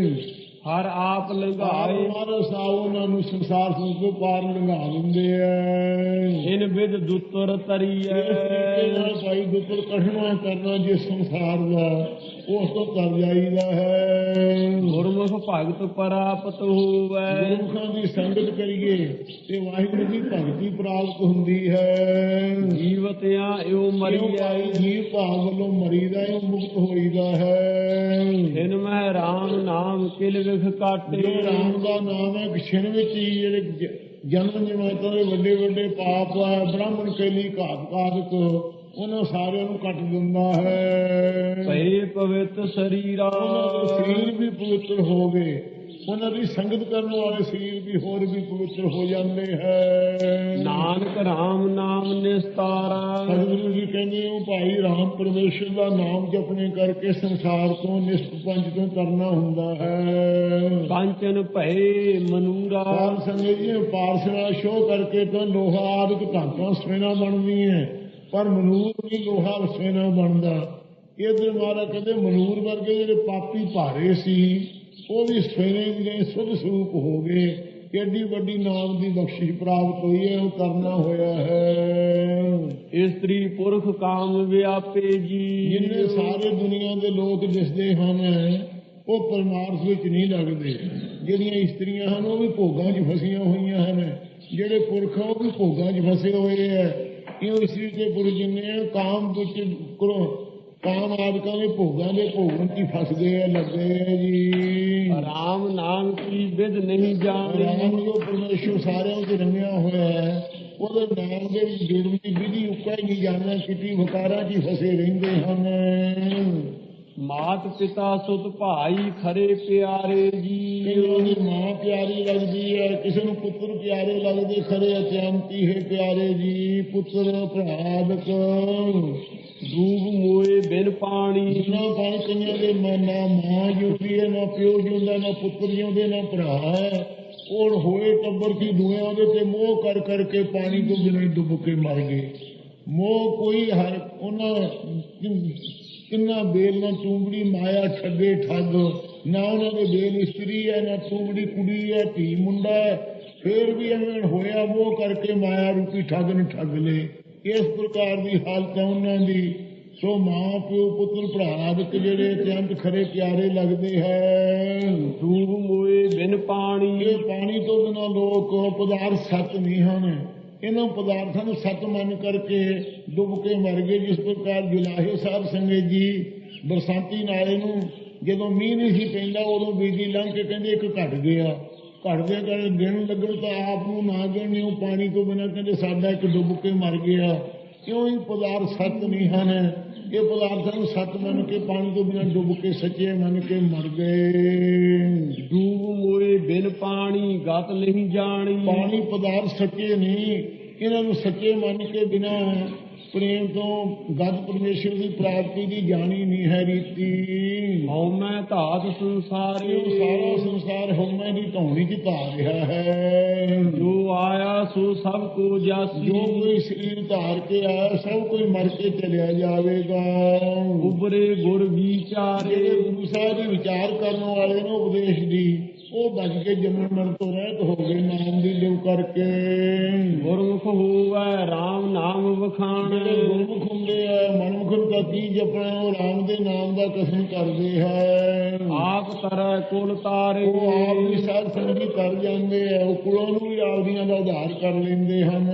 ਹਰ ਆਪ ਲੰਘਾਏ। ਮਹਾਰਾਜ ਸਾਹਿਬ ਉਹਨਾਂ ਨੂੰ ਸੰਸਾਰ ਤੋਂ ਪਾਰ ਲੰਘਾ ਦਿੰਦੇ ਐ। ਇਨ ਵਿਦ ਦੁੱਤਰ ਤਰੀਐ। ਨਾਲ ਭਾਈ ਦੁੱਤਰ ਕਠਿਨਾ ਕਰਨਾ ਜਿਸ ਸੰਸਾਰ ਦਾ ਉਸ ਤੋਂ ਤਰ ਜਾਈਦਾ ਹੈ। ਗੁਰਮੁਖ ਭਗਤ ਪ੍ਰਾਪਤ ਹੋਵੇ। ਗੁਰਮੁਖਾਂ ਦੀ ਸੰਗਤ ਕਰੀਏ ਤੇ ਵਾਹਿਗੁਰੂ ਦੀ ਭਗਤੀ ਪ੍ਰਾਪਤ ਹੁੰਦੀ ਹੈ। ਜੀਵਤਿਆਂ ਇਉ ਮਰੀਐ। ਜੀਵ ਭਾਵ ਵੱਲੋਂ ਮਰੀਦਾ ਹੈ ਮੁਕਤ ਹੋਈਦਾ ਹੈ। ਜਿਨ ਮਹਿ ਰਾਮ ਨਾਮ ਕਿਲ ਵਿਖ ਕਾਟੇ। ਜੋ ਰਾਮ ਦਾ ਨਾਮ ਹੈ ਕਿਛਣ ਵਿੱਚ ਹੀ ਜਿਹੜੇ ਜਨਮ ਜਮਾਤਾਂ ਦੇ ਵੱਡੇ ਵੱਡੇ ਪਾਪ ਆ ਬ੍ਰਾਹਮਣ ਕੇਲੀ ਘਾਤ ਘਾਤਕ ਉਹਨਾਂ ਸਾਰਿਆਂ ਨੂੰ ਕੱਟ ਦਿੰਦਾ ਹੈ। ਭਏ ਪਵਿੱਤ ਸਰੀਰਾ। ਉਹਨਾਂ ਦੇ ਸਰੀਰ ਵੀ ਪਵਿੱਤਰ ਹੋ ਗਏ। ਉਹਨਾਂ ਦੀ ਸੰਗਤ ਕਰਨ ਵਾਲੇ ਸਰੀਰ ਵੀ ਹੋਰ ਵੀ ਪਵਿੱਤਰ ਹੋ ਜਾਂਦੇ ਹੈ। ਨਾਨਕ ਰਾਮ ਨਾਮ ਨਿਸਤਾਰਾ। ਸਤਿਗੁਰੂ ਜੀ ਕਹਿੰਦੇ ਹੋ ਭਾਈ ਰਾਮ ਪਰਮੇਸ਼ਰ ਦਾ ਨਾਮ ਜਪਣੇ ਕਰਕੇ ਸੰਸਾਰ ਤੋਂ ਨਿਸਪੰਜ ਤੋਂ ਤਰਨਾ ਹੁੰਦਾ ਹੈ। ਕੰਚਨ ਭਏ ਮਨੂਰਾ। ਪਾਰ ਸੰਗੇ ਜੀ ਪਾਰਸਨਾ ਸ਼ੋਅ ਕਰਕੇ ਤਾਂ ਲੋਹਾ ਆਦਿਕ ਧਾਤਾਂ ਸਵੇਨਾ ਬਣਦੀਆਂ। ਪਰ ਮਨੂਰ ਨਹੀਂ ਲੋਹਾ ਸਵੇਨਾ ਬਣਦਾ। ਇਧਰ ਮਾਰਾ ਕਹਿੰਦੇ ਮਨੂਰ ਵਰਗੇ ਜਿਹੜੇ ਪਾਪੀ ਭਾਰੇ ਸੀ ਉਹ ਵੀ ਸਵੇਨੇ ਦੇ ਸੁਧ ਸਰੂਪ ਹੋ ਗਏ। ਏਡੀ ਵੱਡੀ ਨਾਮ ਦੀ ਬਖਸ਼ਿਸ਼ ਪ੍ਰਾਪਤ ਹੋਈ ਹੈ ਉਹ ਕਰਨਾ ਹੋਇਆ ਹੈ। ਇਸਤਰੀ ਪੁਰਖ ਕਾਮ ਵਿਆਪੇ ਜੀ। ਜਿੰਨੇ ਸਾਰੇ ਦੁਨੀਆ ਦੇ ਲੋਕ ਦਿਸਦੇ ਹਨ ਉਹ ਪਰਮਾਰਥ ਵਿੱਚ ਨਹੀਂ ਲੱਗਦੇ। ਜਿਹੜੀਆਂ ਇਸਤਰੀਆਂ ਹਨ ਉਹ ਵੀ ਭੋਗਾਂ 'ਚ ਫਸੀਆਂ ਹੋਈਆਂ ਹਨ। ਜਿਹੜੇ ਪੁਰਖ ਉਹ ਵੀ ਭੋਗਾਂ 'ਚ ਫਸੇ ਹੋਏ ਹੈ ਕਿਉਂ ਇਸਤਰੀ ਤੇ ਪੁਰਖ ਜਿੰਨੇ ਆ, ਕਾਮ ਵਿੱਚ ਕਰੋ ਕਾਮ ਆਦਿਕਾਂ ਦੇ ਭੋਗਾਂ ਦੇ ਭੋਗਣ 'ਚ ਹੀ ਫਸ ਗਏ ਆ ਲੱਗੇ ਜੀ। ਰਾਮ ਨਾਮ ਕੀ ਵਿਦ ਨਹੀਂ ਜਾਣੀ ਰਾਮ ਜੋ ਪਰਮੇਸ਼ਰ ਸਾਰਿਆਂ ਵਿੱਚ ਰੰਗਿਆ ਹੋਇਆ ਹੈ। ਉਹਦੇ ਨਾਮ ਦੇ ਜੁੜਨ ਦੀ ਵਿਧੀ ਉੱਕਾ ਹੀ ਨਹੀਂ ਜਾਣਦਾ ਕਿਤੇ ਵਿਕਾਰਾਂ 'ਚ ਫਸੇ ਰਹਿੰਦੇ ਹਨ। ਮਾਤ ਪਿਤਾ ਸੁਤ ਭਾਈ ਖਰੇ ਪਿਆਰੇ ਜੀ ਕਈਆਂ ਦੀ ਮਾਂ ਪਿਆਰੀ ਲੱਗਦੀ ਹੈ ਕਿਸੇ ਨੂੰ ਪੁੱਤਰ ਪਿਆਰੇ ਲੱਗਦੇ ਖਰੇ ਅਤਿਅੰਤੀ ਹੈ ਪਿਆਰੇ ਜੀ ਪੁੱਤਰ ਭਰਾਦਕ ਡੂਬ ਮੋਏ ਬਿਨ ਪਾਣੀ। ਨਾ ਪਾਣੀ ਕਈਆਂ ਦੇ ਮਾ- ਨਾ ਮਾਂ ਜਿਉਂਦੀ ਹੈ ਨਾ ਪਿਓ ਜਿਉਂਦਾ ਨਾ ਪੁੱਤਰ ਜਿਉਂਦੇ ਨਾ ਭਰਾ ਉਹ ਹੋਏ ਟੱਬਰ ਕੀ ਦੁਆ ਉਹਦੇ ਤੇ ਮੋਹ ਕਰ ਕਰਕੇ ਪਾਣੀ ਤੋਂ ਬਿਨਾਂ ਡੁੱਬ ਕੇ ਮਰ ਗਏ। ਮੋਹ ਕੋਈ ਹਰ ਉਹਨਾਂ ਕਿੰਨਾ ਬੇਲ ਨਾ ਚੂੰਬੜੀ ਮਾਇਆ ਠੱਗੇ ਠੱਗ। ਨਾ ਉਹਨਾਂ ਦੇ ਬੇਲ ਇਸਤਰੀ ਹੈ ਨਾ ਚੂੰਬੜੀ ਕੁੜੀ ਹੈ ਧੀ ਮੁੰਡਾ ਹੈ। ਫੇਰ ਵੀ ਐਵੇਂ ਹੋਇਆ ਮੋਹ ਕਰਕੇ ਮਾਇਆ ਰੂਪੀ ਠੱਗ ਨੇ ਠੱਗ ਲਏ। ਇਸ ਪ੍ਰਕਾਰ ਦੀ ਹਾਲਤ ਹੈ ਉਹਨਾਂ ਦੀ। ਸੋ ਮਾਂ ਪਿਓ ਪੁੱਤਰ ਭਰਾ ਆਦਿਕ ਜਿਹੜੇ ਅਤਿਅੰਤ ਖਰੇ ਪਿਆਰੇ ਲੱਗਦੇ ਹੈ ਡੂਬ ਮੋਏ ਬਿਨ ਪਾਣੀ। ਇਹ ਪਾਣੀ ਤੋਂ ਬਿਨਾਂ ਲੋਕ ਪਦਾਰਥ ਸੱਤ ਨਹੀਂ ਹਨ। ਇਹਨਾਂ ਪਦਾਰਥਾਂ ਨੂੰ ਸੱਤ ਮੰਨ ਕਰਕੇ ਡੁੱਬ ਕੇ ਮਰ ਗਏ, ਜਿਸ ਪ੍ਰਕਾਰ ਜੁਲਾਹੇ ਸਾਹਿਬ ਸੰਗਤ ਜੀ ਬਰਸਾਤੀ ਨਾਲੇ ਨੂੰ ਜਦੋਂ ਮੀਂਹ ਨਹੀਂ ਸੀ ਪੈਂਦਾ, ਉਦੋਂ ਬੀਜੀ ਲੰਘ ਕੇ ਕਹਿੰਦੇ ਇੱਕ ਘਟ ਗਿਆ। ਘਟਦੇ ਕਰ ਗਿਣ ਲੱਗਣ ਤਾਂ ਆਪ ਨੂੰ ਨਾ ਗਿਣਨੇ ਉਹ ਪਾਣੀ ਤੋਂ ਬਿਨਾਂ ਕਹਿੰਦੇ ਸਾਡਾ ਇੱਕ ਡੁੱਬ ਕੇ ਮਰ ਗਿਆ। ਕਿਉਂ ਇਹ ਪਦਾਰਥ ਸੱਤ ਨਹੀਂ ਹਨ ਇਹ ਪਦਾਰਥਾਂ ਨੂੰ ਸੱਤ ਮੰਨ ਕੇ ਪਾਣੀ ਤੋਂ ਬਿਨਾਂ ਡੁੱਬ ਕੇ ਸੱਚੇ ਮੰਨ ਕੇ ਮਰ ਗਏ। ਡੂਬ ਮੋਏ ਬਿਨ ਪਾਣੀ ਗਤ ਨਹੀਂ ਜਾਣੀ। ਪਾਣੀ ਪਦਾਰਥ ਸੱਚੇ ਨਹੀਂ ਇਹਨਾਂ ਨੂੰ ਸੱਚੇ ਮੰਨ ਕੇ ਬਿਨਾ ਪ੍ਰੇਮ ਤੋਂ ਗੱਦ ਪਰਮੇਸ਼ਰ ਦੀ ਪ੍ਰਾਪਤੀ ਦੀ ਜਾਣੀ ਨਹੀਂ ਹੈ ਰੀਤੀ ਹਉ ਮੈਂ ਧਾਤ ਸੰਸਾਰੇ। ਇਹ ਸਾਰਾ ਸੰਸਾਰ ਹਉਮੈ ਦੀ ਧੌਣੀ ਚ ਧਾ ਰਿਹਾ ਹੈ। ਜੋ ਆਇਆ ਸੋ ਸਭ ਕੋ ਜਾਸੀ। ਜੋ ਕੋਈ ਸਰੀਰ ਧਾਰ ਕੇ ਆਇਆ ਸਭ ਕੋਈ ਮਰ ਕੇ ਚਲਿਆ ਜਾਵੇਗਾ। ਉਬਰੇ ਗੁਰ ਵਿਚਾਰੇ। ਗੁਰੂ ਸਾਹਿਬ ਦੀ ਵਿਚਾਰ ਕਰਨ ਵਾਲੇ ਨੇ ਉਪਦੇਸ਼ ਦੀ ਉਹ ਬਚ ਕੇ ਜੰਮਣ ਮਰਨ ਤੋਂ ਰਹਿਤ ਹੋ ਗਏ ਨਾਮ ਦੀ ਲਿਵ ਕਰਕੇ। ਗੁਰਮੁਖ ਹੋਵੈ RAM ਨਾਮ ਵਖਾਣ। ਜਿਹੜੇ ਗੁਰਮੁਖ ਹੁੰਦੇ ਆ ਮਨਮੁਖ ਦਾ ਕੀ ਜਪਣਾ ਉਹ ਰਾਮ ਦੇ ਨਾਮ ਦਾ ਕਸਮ ਕਰਦੇ ਹੈ ਆਪ ਕਰੈ ਕੁਲ ਤਾਰੇ। ਉਹ ਆਪ ਵੀ ਸਾਧ ਸੰਗੀ ਕਰ ਜਾਂਦੇ ਆ ਉਹ ਕੁਲੋਂ ਨੂੰ ਵੀ ਆਪਦੀਆਂ ਦਾ ਉਧਾਰ ਕਰ ਲੈਂਦੇ ਹਨ।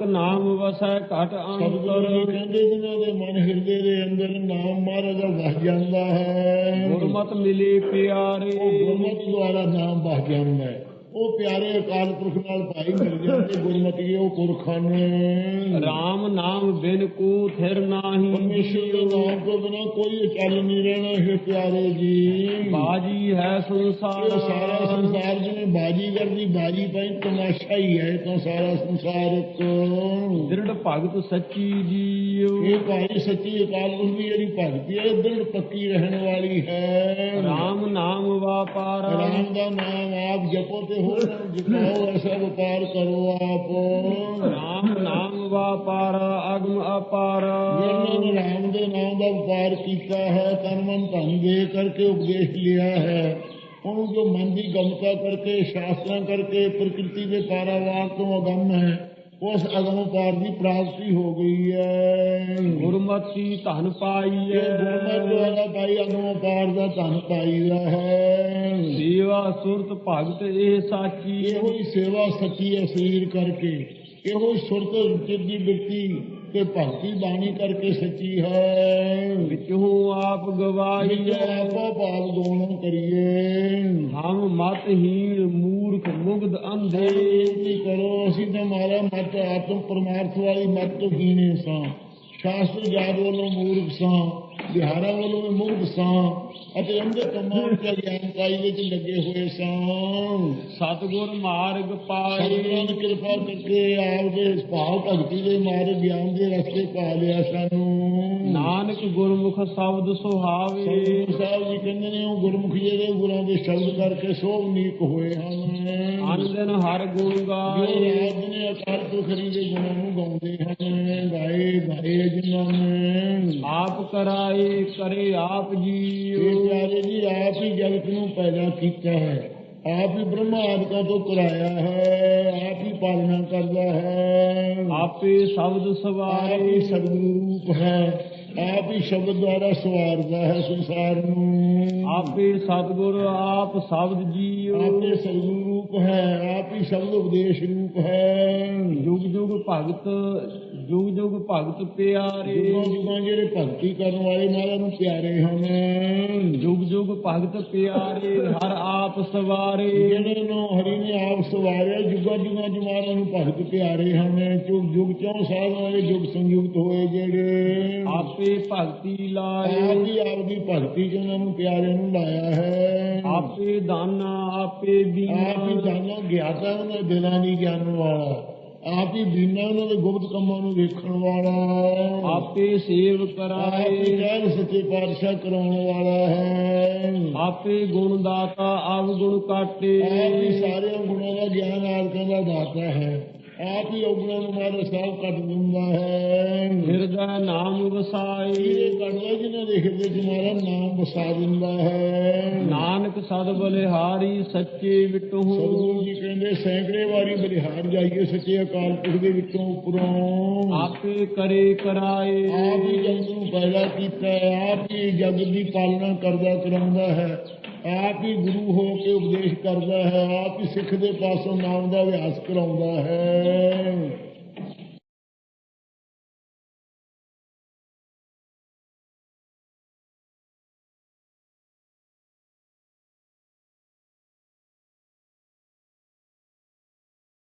ਨਾਨਕ ਨਾਮ ਵਸੈ ਘਟ ਅੰਤਰ ਕਹਿੰਦੇ ਜਿਨ੍ਹਾਂ ਦੇ ਮਨ ਹਿਰਦੇ ਦੇ ਅੰਦਰ ਨਾਮ ਮਹਾਰਾਜ ਵਸ ਜਾਂਦਾ ਹੈ। ਗੁਰਮਤ ਮਿਲੇ ਪਿਆਰੇ। ਉਹ ਗੁਰਮਤਿ ਦੁਆਰਾ ਨਾਮ ਵਸ ਜਾਂਦਾ ਹੈ। ਉਹ ਪਿਆਰੇ ਅਕਾਲ ਪੁਰਖ ਨਾਲ ਭਾਈ ਮਿਲ ਜਾਂਦੇ ਗੁਰਮਤਿ ਉਹ ਪੁਰਖਾਂ ਨੇ। RAM ਨਾਮ ਬਿਨ ਕੋ ਥਿਰ ਨਾਹੀ। ਪਰਮੇਸ਼ਰ ਦੇ ਨਾਮ ਤੋਂ ਬਿਨਾ ਕੋਈ ਅਚਲ ਨਹੀਂ ਰਹਿਣਾ ਹੈ ਪਿਆਰੇ ਜੀ। ਬਾਜੀ ਹੈ ਇਹ ਸੰਸਾਰ ਸਾਰਾ ਸੰਸਾਰ ਜਿਵੇਂ ਬਾਜੀਗਰ ਦੀ ਬਾਜੀ ਪਈ ਤਮਾਸ਼ਾ ਹੀ ਹੈ ਇਹ ਤਾਂ ਸਾਰਾ ਸੰਸਾਰ ਇੱਕ। ਦ੍ਰਿੜ ਭਗਤ ਸੱਚੀ ਜੀਉ ਇਹ ਭਾਈ ਸੱਚੀ ਅਕਾਲ ਪੁਰਖ ਦੀ ਜਿਹੜੀ ਭਗਤੀ ਹੈ ਇਹ ਦ੍ਰਿੜ ਪੱਕੀ ਰਹਿਣ ਵਾਲੀ ਹੈ। RAM ਨਾਮ ਵਾਪਾਰ। ਰਾਮ ਦਾ ਨਾਮ ਆਪ ਜਪੋ ਤੇ ਹੋਰ ਜਪਾਓ ਐਸਾ ਵਪਾਰ ਕਰੋ ਆਪ RAM ਨਾਮ ਵਾਪਾਰ ਅਗਮ ਅਪਾਰ ਜਿਨ੍ਹਾਂ ਨੇ ਰਾਮ ਦੇ ਨਾਮ ਦਾ ਵਪਾਰ ਕੀਤਾ ਹੈ ਤਨ ਮਨ ਧਨ ਦੇ ਕਰਕੇ ਉਪਦੇਸ਼ ਲਿਆ ਹੈ ਉਹਨੂੰ ਜੋ ਮਨ ਦੀ ਗਮਤਾ ਕਰਕੇ ਸ਼ਾਸਤਰਾਂ ਕਰਕੇ ਪ੍ਰਕਿਰਤੀ ਦੇ ਪਾਰਾਵਾਰ ਤੋਂ ਅਗੰਮ ਹੈ ਉਸ ਅਗਮ ਪਾਰ ਦੀ ਪ੍ਰਾਪਤੀ ਹੋ ਗਈ ਹੈ। ਗੁਰਮਤਿ ਧਨ ਪਾਈਐ ਇਹ ਗੁਰਮਤਿ ਦੁਆਰਾ ਪਾਈ ਅਗਮ ਪਾਰ ਦਾ ਧਨ ਪਾਈਦਾ ਹੈ। ਸੇਵਾ ਸੁਰਤ ਭਗਤ ਇਹ ਸਾਚੀ। ਇਹੋ ਹੀ ਸੇਵਾ ਸੱਚੀ ਹੈ ਸਰੀਰ ਕਰਕੇ। ਇਹੋ ਹੀ ਸੁਰਤ ਦੀ ਬਿਰਤੀ ਤੇ ਭਗਤੀ ਬਾਣੀ ਕਰਕੇ ਸੱਚੀ ਹੈ। ਵਿਚਹੂ ਆਪ ਗਵਾਈ ਆਪੋ ਭਾਵ ਗੋਣਾ ਕਰੀਏ। ਹਮ ਮਤਹੀਨ ਮੂਰਖ ਮੁਗਧ ਅੰਧੇ ਬੇਨਤੀ ਕਰੋ ਅਸੀਂ ਤਾਂ ਮਾਰਾ ਮਤ ਆਤਮ ਪਰਮਾਰਥ ਵਾਲੀ ਮਤ ਤੋਂ ਹੀਨੇ ਸਾਂ? ਸ਼ਾਸਤਰ ਜਾਤ ਵੱਲੋਂ ਮੂਰਖ ਸਾਂ ਵਿਹਾਰਾਂ ਵੱਲੋਂ ਵੀ ਮੁਗਧ ਸਾਂ ਅਤੇ ਅੰਦੇ ਕੰਮਾਂ ਗਿਆਨਕਾਈ ਵਿੱਚ ਲੱਗੇ ਹੋਏ ਸਾਂ। ਸਤਗੁਰ ਮਾਰਗ ਪਾਏ। ਸਤਿਗੁਰਾਂ ਨੇ ਕਿਰਪਾ ਕਰਕੇ ਆਪ ਦੇ ਭਾਵ ਭਗਤੀ ਦੇ ਮਾਰਗ ਗਿਆਨ ਦੇ ਰਸਤੇ ਪਾ ਲਿਆ ਸਾਨੂੰ। ਨਾਨਕ ਗੁਰਮੁਖ ਸ਼ਬਦ ਸੁਹਾਵੇ। ਸਤਿਗੁਰੂ ਸਾਹਿਬ ਜੀ ਕਹਿੰਦੇ ਨੇ ਉਹ ਗੁਰਮੁਖ ਜਿਹੜੇ ਗੁਰਾਂ ਦੇ ਸ਼ਬਦ ਕਰਕੇ ਸੋਭ ਨੀਕ ਹੋਏ ਹਨ। ਅਨ ਦਿਨ ਹਰ ਗੁਣ ਜੋ ਗਾਏ ਰਾਜ ਨੇ ਅਕਾਲ ਪੁਰਖ ਦੇ ਗੁਣਾਂ ਨੂੰ ਗਾਉਂਦੇ ਹਨ। ਗਾਏ ਗਾਏ ਜਿਨ੍ਹਾਂ ਨੇ। ਆਪ ਕਰਾਏ ਕਰੇ ਆਪ ਇਹ ਜੀਉ ਪਿਆਰੇ ਜੀ ਆਪ ਹੀ ਜਗਤ ਨੂੰ ਪੈਦਾ ਕੀਤਾ ਹੈ। ਆਪ ਹੀ ਬ੍ਰਹਮਾ ਆਦਿਕਾਂ ਤੋਂ ਕਰਾਇਆ ਹੈ। ਆਪ ਹੀ ਪਾਲਣਾ ਕਰਦਾ ਹੈ। ਆਪੇ ਸ਼ਬਦ ਸਵਾਰੇ ਹੀ ਸਤਿਗੁਰੂ ਰੂਪ ਹੈ। ਆਪ ਹੀ ਸ਼ਬਦ ਦੁਆਰਾ ਸਵਾਰਦਾ ਹੈ ਸੰਸਾਰ ਨੂੰ। ਆਪੇ ਸਤਿਗੁਰ ਆਪ ਸ਼ਬਦ ਜੀਓ ਆਪੇ ਸਤਿਗੁਰੂ ਰੂਪ ਹੈ ਆਪ ਹੀ ਸ਼ਬਦ ਉਪਦੇਸ਼ ਰੂਪ ਹੈ। ਜੁਗ ਜੁਗ ਭਗਤ ਜੁਗ ਜੁਗ ਭਗਤ ਪਿਆਰੇ। ਜੁਗਾਂ ਜੁਗਾਂ ਜਿਹੜੇ ਭਗਤੀ ਕਰਨ ਵਾਲੇ ਮਹਾਰਾਜ ਨੂੰ ਪਿਆਰੇ ਹਨ। ਜੁਗ ਜੁਗ ਭਗਤ ਪਿਆਰੇ ਹਰ ਆਪ ਸਵਾਰੇ। ਜਿਹੜੇ ਨੂੰ ਹਰੀ ਨੇ ਆਪ ਸਵਾਰਿਆ ਜੁਗਾਂ ਜੁਗਾਂ ਜਮਾਨਾਂ ਨੂੰ ਭਗਤ ਪਿਆਰੇ ਹਨ। ਜੁਗ ਜੁਗ ਚੋਂ ਸਾਧਾਂ ਵਾਲੇ ਜੁਗ ਸੰਯੁਕਤ ਹੋਏ ਜਿਹੜੇ। ਆਪੇ ਭਗਤੀ ਆਪ ਲਾਏ। ਹੀ ਆਪ ਦੀ ਭਗਤੀ ਚ ਉਹਨਾਂ ਨੂੰ ਪਿਆਰੇ ਨੂੰ ਲਾਇਆ ਹੈ। ਆਪੇ ਦਾਨਾ ਆਪੇ ਆਪ ਹੀ ਦੀਨਾ ਗਿਆਤਾ ਉਹਨਾਂ ਦੇ ਦਿਲਾਂ ਦੀ ਜਾਣਨ ਵਾਲਾ। ਆਪ ਹੀ ਬੀਨਾ ਉਹਨਾਂ ਦੇ ਗੁਪਤ ਕੰਮਾਂ ਨੂੰ ਵੇਖਣ ਵਾਲਾ ਆਪੇ ਸੇਵ ਆਪ ਕਰਾਏ ਕਹਿ ਸੱਚੇ ਪਾਤਸ਼ਾਹ ਕਰਾਉਣ ਵਾਲਾ ਹੈ। ਆਪੇ ਗੁਣ ਦਾਤਾ ਅਵਗੁਣ ਕਾਟੇ। ਆਪ ਹੀ ਸਾਰਿਆਂ ਗੁਣਾਂ ਦਾ ਗਿਆਨ ਆਦਿਕਾਂ ਦਾ ਦਾਤਾ ਹੈ। ਆਪ ਹੀ ਔਗਣਾਂ ਨੂੰ ਮਾਰੇ ਸਭ ਕੱਟ ਦਿੰਦਾ ਹੈ। ਹਿਰਦਾ ਨਾਮ ਵਸਾਏ ਇਹ ਕੱਢਦਾ ਜਿਹਨਾਂ ਦੇ ਹਿਰਦੇ ਚ ਮਾਰਾ ਨਾਮ ਵਸਾ ਦਿੰਦਾ ਹੈ। ਨਾਨਕ ਸਦ ਬਲਿਹਾਰੀ ਸੱਚੇ ਵਿਟਹੁ ਸਤਿਗੁਰੂ ਜੀ ਕਹਿੰਦੇ ਸੈਂਕੜੇ ਵਾਰੀ ਬਲਿਹਾਰ ਜਾਈਏ ਸੱਚੇ ਅਕਾਲ ਪੁਰਖ ਦੇ ਵਿੱਚੋਂ ਉੱਪਰੋਂ। ਆਪੇ ਕਰੇ ਕਰਾਏ। ਆਪ ਹੀ ਜਗਤ ਨੂੰ ਪੈਦਾ ਕੀਤਾ ਆਪ ਹੀ ਜਗਤ ਦੀ ਪਾਲਣਾ ਕਰਦਾ ਕਰਾਉਂਦਾ ਹੈ। ਆਪ ਹੀ ਗੁਰੂ ਹੋ ਕੇ ਉਪਦੇਸ਼ ਕਰਦਾ ਹੈ, ਆਪ ਹੀ ਸਿੱਖ ਦੇ ਪਾਸੋਂ ਨਾਮ ਦਾ ਅਭਿਆਸ ਕਰਾਉਂਦਾ ਹੈ।